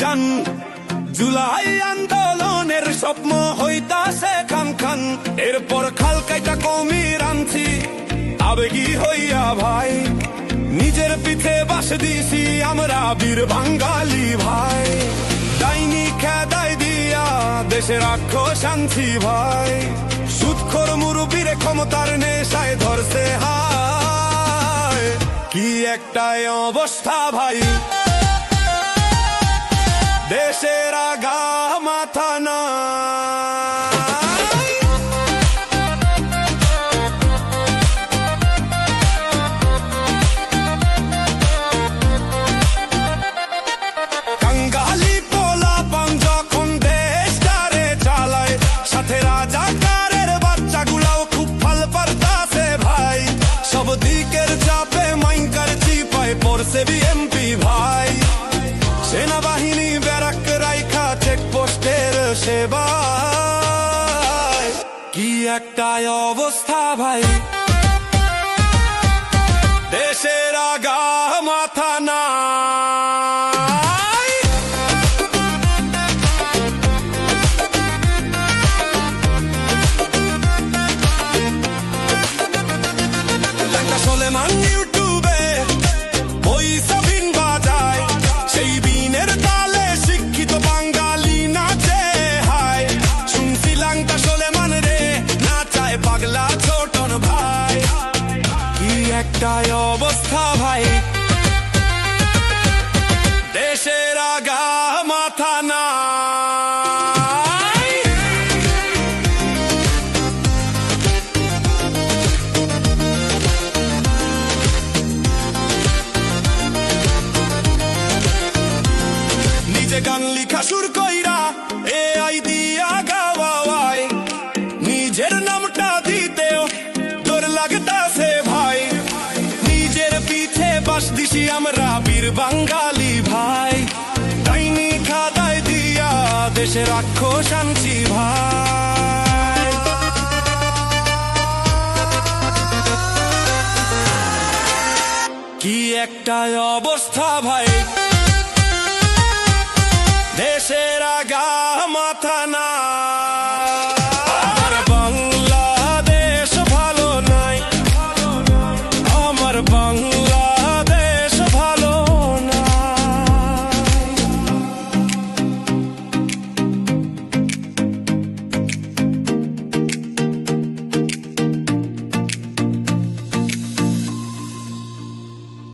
জান জুলাই আন্দোলনের স্বপ্ন হইতাছে এরপর খাল কাইটা কমি রানছি আবেগী হইয়া ভাই, নিজের পিঠে বাস দিছি আমরা বীর বাঙ্গালি ভাই। ডাইনি খেদাই দিয়া দেশের রাক্ষস আনছি ভাই। সুৎখর মুরুবীর ক্ষমতার নেশায় ধরছে হায়। কি একটাই অবস্থা ভাই? পড়ছে বিএমপি ভাই। সেনাবাহিনী ব্যারাক রাইখা চেকপোস্টের সেবা কি একটা অবস্থা ভাই? কি একটা অবস্থা ভাই। দেশের আগা মাথা না নিজে গান লিখা সুর কইরা এ আই দিয়া গাওয়াই নিজের নামটা আমরা বীর বাঙালি ভাই। ডাইনি খাদায় দিয়া দেশে ভাই। কি একটা অবস্থা ভাই। দেশের আগা